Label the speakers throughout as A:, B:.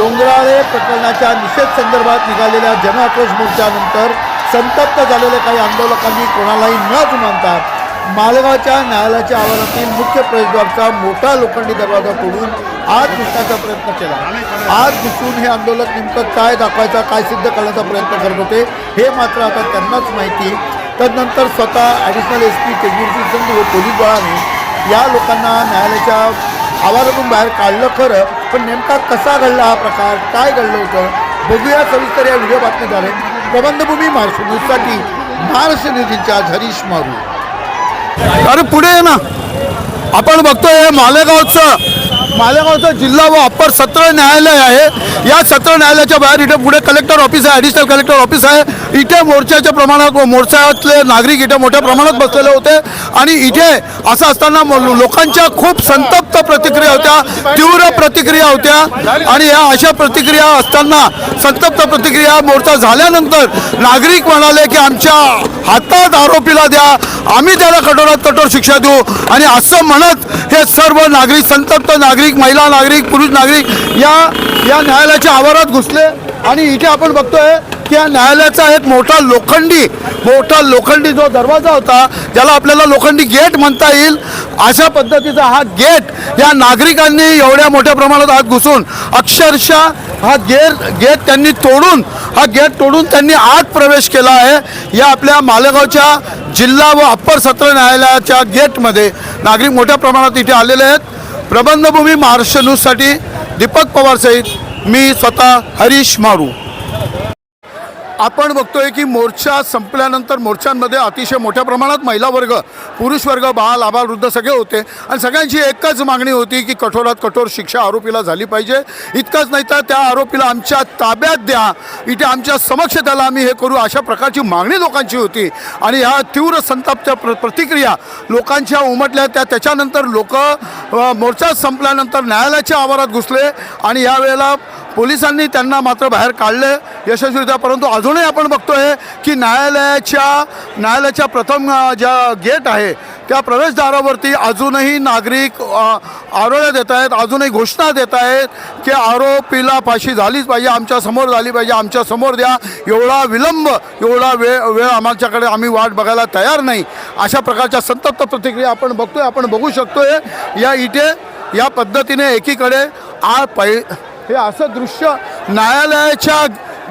A: डोंगराळे प्रकरणाच्या निषेध संदर्भात निघालेल्या जनआक्रोश मोर्चानंतर संतप्त झालेल्या काही आंदोलकांनी कोणालाही न जुमानता मालगावच्या न्यायालयाच्या आवारातील मुख्य प्रवेशद्वारचा मोठा लोखंडी दरवाजा तोडून आत घुसण्याचा प्रयत्न केला. आत घुसून हे आंदोलक नेमकं काय दाखवायचा काय सिद्ध करण्याचा प्रयत्न करत होते हे मात्र आता त्यांनाच माहिती. तदनंतर स्वतः additional S P Tejvirsingh Sandhu व पोलीस बळाने या लोकांना न्यायालयाच्या आवारातून बाहेर काढलं खरं. पण नेमका कसा घडला हा प्रकार? काय घडलं होतं? बघूया सविस्तर या व्हिडिओ बातमीद्वारे. प्रबंधभूमी महाराष्ट्र न्यूजसाठी महाराष्ट्र न्यूज इंचार्ज हरीश मारू.
B: अरे पुढे ये ना. आपण बघतोय मालेगावचं मालेगावचं जिल्हा व अप्पर सत्र न्यायालय आहे. या सत्र न्यायालयाच्या बाहेर इथे पुढे कलेक्टर ऑफिस आहे ॲडिशनल कलेक्टर ऑफिस आहे. इथे मोर्चाच्या प्रमाणात मोर्चातले नागरिक इथे मोठ्या प्रमाणात बसलेले होते. आणि इथे असं असताना लोकांच्या खूप संतप्त प्रतिक्रिया होत्या तीव्र प्रतिक्रिया होत्या. आणि या अशा प्रतिक्रिया असताना संतप्त प्रतिक्रिया मोर्चा झाल्यानंतर नागरिक म्हणाले की आमच्या हातात आरोपीला द्या आम्ही त्याला कठोरात कठोर शिक्षा देऊ. आणि असं म्हणत हे सर्व नागरिक संतप्त नागरिक महिला नागरिक पुरुष नागरिक या या न्यायालयाच्या आवारात घुसले. आणि इथे आपण बघतोय त्या या न्यायालयाचा एक मोठा लोखंडी मोठा लोखंडी जो दरवाजा होता ज्याला आपल्याला लोखंडी गेट म्हणता येईल अशा पद्धतीचा हा गेट या नागरिकांनी एवढ्या मोठ्या प्रमाणात आत घुसून अक्षरशः हा गेट गेट त्यांनी तोडून हा गेट तोडून त्यांनी आत प्रवेश केला आहे. या आपल्या मालेगावच्या जिल्हा व अप्पर सत्र न्यायालयाच्या गेटमध्ये नागरिक मोठ्या प्रमाणात इथे आलेले आहेत. प्रबंधभूमी महाराष्ट्र न्यूजसाठी दीपक पवार सहित मी स्वतः हरीश मारू. आपण बघतोय की मोर्चा संपल्यानंतर मोर्चांमध्ये अतिशय मोठ्या प्रमाणात महिला वर्ग पुरुष वर्ग बाल आबाल वृद्ध सगळे होते. आणि सगळ्यांची एकच मागणी होती की कठोरात कठोर शिक्षा आरोपीला झाली पाहिजे. इतकंच नाही तर त्या आरोपीला आमच्या ताब्यात द्या. इथे आमच्या समक्ष त्याला आम्ही हे करू अशा प्रकारची मागणी लोकांची होती. आणि ह्या तीव्र संतापच्या प्र प्रतिक्रिया लोकांच्या उमटल्या. त्या त्याच्यानंतर लोक मोर्चा संपल्यानंतर न्यायालयाच्या आवारात घुसले. आणि यावेळेला पोलिसांनी त्यांना मात्र बाहेर काढले. यशस्वीरित्या परंतु अजूनही आपण बघतोय की न्यायालयाच्या न्यायालयाच्या प्रथम ज्या गेट आहे त्या प्रवेशद्वारावरती अजूनही नागरिक आरोळ्या देत आहेत अजूनही घोषणा देत आहेत की आरोपीला फाशी झालीच पाहिजे आमच्यासमोर झाली पाहिजे आमच्यासमोर द्या एवढा विलंब एवढा वेळ वेळ आमच्याकडे आम्ही वाट बघायला तयार नाही. अशा प्रकारच्या संतप्त प्रतिक्रिया आपण बघतोय आपण बघू शकतोय. या इथे या पद्धतीने एकीकडे आ पै हे असं दृश्य न्यायालयाच्या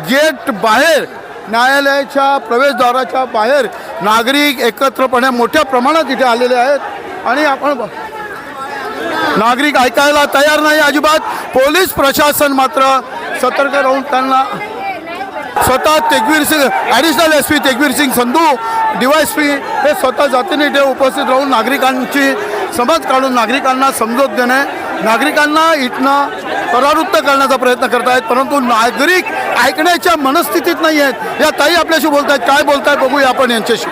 B: गेट बाहेर न्यायालयाच्या प्रवेशद्वाराच्या बाहेर नागरिक एकत्रपणे मोठ्या प्रमाणात इथे आलेले आहेत आणि आपण नागरिक ऐकायला तयार नाही अजिबात. पोलीस प्रशासन मात्र सतर्क राहून त्यांना स्वतः Tegveer Singh additional S P Tegveer Singh Sandhu DYSP हे स्वतः जातीने इथे उपस्थित राहून नागरिकांची समज काढून नागरिकांना समजूत देणे नागरिकांना इथनं परावृत्त करण्याचा प्रयत्न करत आहेत परंतु नागरिक ऐकण्याच्या मनस्थितीत नाही आहेत. या ताई आपल्याशी बोलत आहेत काय बोलताय बघूया आपण यांच्याशी.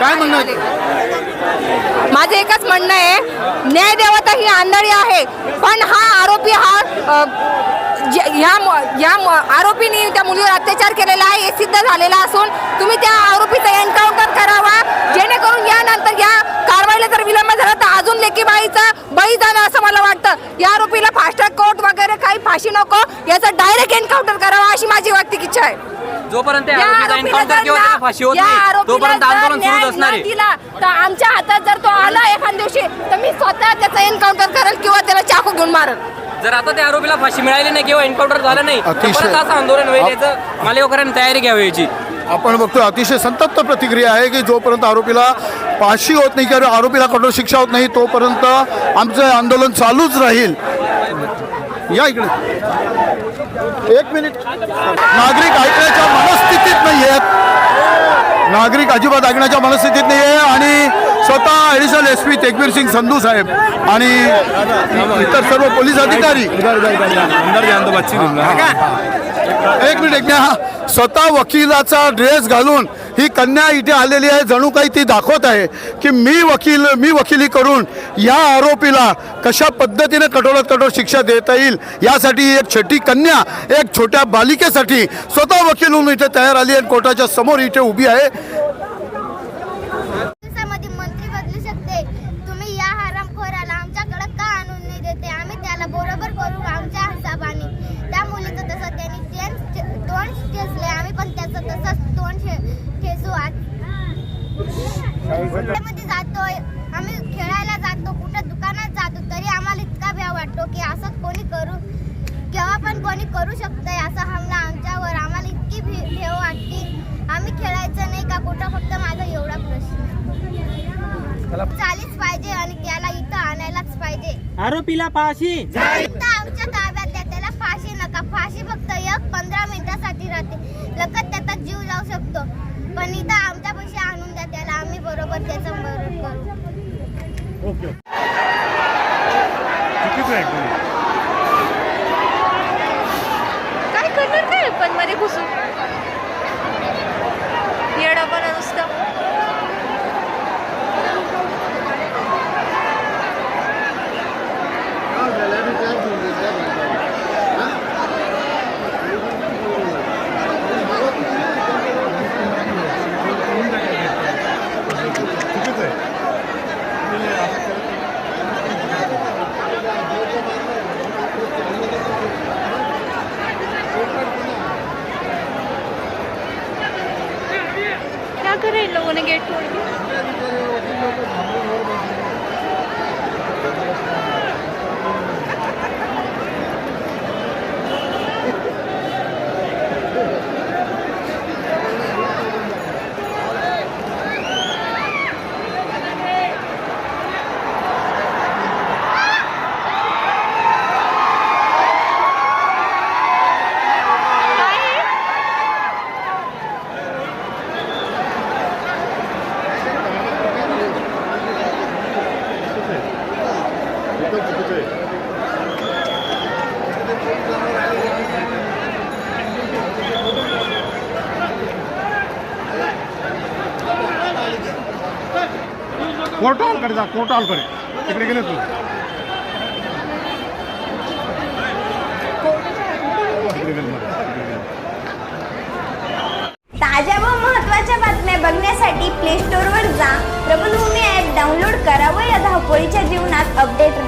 B: काय म्हणणं आहे?
C: माझं एकच म्हणणं आहे न्याय देवता ही आंधळी आहे. पण हा आरोपी हा ह्या ह्या आरोपीने त्या मुलीवर अत्याचार केलेला आहे हे सिद्ध झालेला असून तुम्ही त्या आरोपीचा एन्काउंटर करावा. जेणेकरून यानंतर या कारवाईला जर विलंब अजून लेकीबाईचा बळी जाणं असं मला वाटतं. या आरोपीला फास्ट ट्रॅक कोर्ट वगैरे काही फाशी नको याचा डायरेक्ट एन्काउंटर करावा अशी माझी वैयक्तिक इच्छा आहे.
D: जोपर्यंत तोपर्यंत आंदोलन असणार आहे.
C: तर आमच्या हातात जर तो आला एखाद दिवशी तर मी स्वतः त्याचा एन्काउंटर करेल किंवा त्याला चाकू घेऊन मारेल.
D: जर आता त्या आरोपीला फाशी मिळाली नाही किंवा एन्काउंटर झालं नाही परत असं आंदोलन होईल याचं मालेगावकरांनी तयारी घ्यावी याची.
B: आपण बघतोय अतिशय संतप्त प्रतिक्रिया आहे की जोपर्यंत आरोपीला फाशी होत नाही किंवा आरोपीला कठोर शिक्षा होत नाही तोपर्यंत आमचं आंदोलन चालूच राहील. या इकडे. एक मिनिट. नागरिक ऐकण्याच्या मनस्थितीत नाही आहेत. नागरिक अजिबात ऐकण्याच्या मनस्थितीत नाही आहे आणि स्वतः additional S P Tegveer Singh Sandhu साहेब आणि इतर सर्व पोलीस अधिकारी. एक मिनिट एक हा. स्वतः वकिलाचा ड्रेस घालून ही कन्या इथे आलेली आहे. जणू काही ती दाखवत आहे की मी वकील मी वकिली करून या आरोपीला कशा पद्धतीने कठोरात कठोर शिक्षा देता येईल यासाठी एक छोटी कन्या एक छोट्या बालिकेसाठी स्वतः वकील होऊन इथे तयार आली आणि कोर्टाच्या समोर इथे उभी आहे
E: दिवसामध्ये मंत्री बदलू शकते तुम्ही या हरामखोराला आमच्याकडे का आणून नाही देते आम्ही त्याला बरोबर करू आमच्या हिसाबाने त्यामुळे मध्ये जातोय. आम्ही खेळायला जातो कुठं दुकानात जातो तरी आम्हाला इतका भ्या वाटतो की असं कोणी करू केव्हा पण कोणी करू शकतंय असं हमला आमच्यावर. आम्हाला इतकी भी भेव वाटते. आम्ही खेळायचं नाही का? कुठं फक्त माझा एवढा प्रश्न. चालीच पाहिजे आणि त्याला इथं आणायलाच पाहिजे.
F: आरोपीला फाशी.
E: इथं आमच्या ताब्यात द्या त्याला फाशी नका. फाशी फक्त एक पंधरा मिनिटासाठी राहते. लगत त्याचा जीव जाऊ शकतो. पण इथं आमच्या पैसे आणून द्या त्याला आम्ही बरोबर त्याचं मदत करू.
C: काय करणार काय? पण मध्ये घुसून. क्या कर रहे हैं इन लोगों ने गेट तोड़ दिया
B: कोर्ट हॉलकडे जा कोर्ट हॉलकडे तिकडे गेले तू
G: ताज्या व महत्त्वाच्या बातम्या बघण्यासाठी प्ले स्टोअरवर जा. प्रबलभूमी ॲप डाउनलोड करा व या धावपळीच्या जीवनात अपडेट राहा.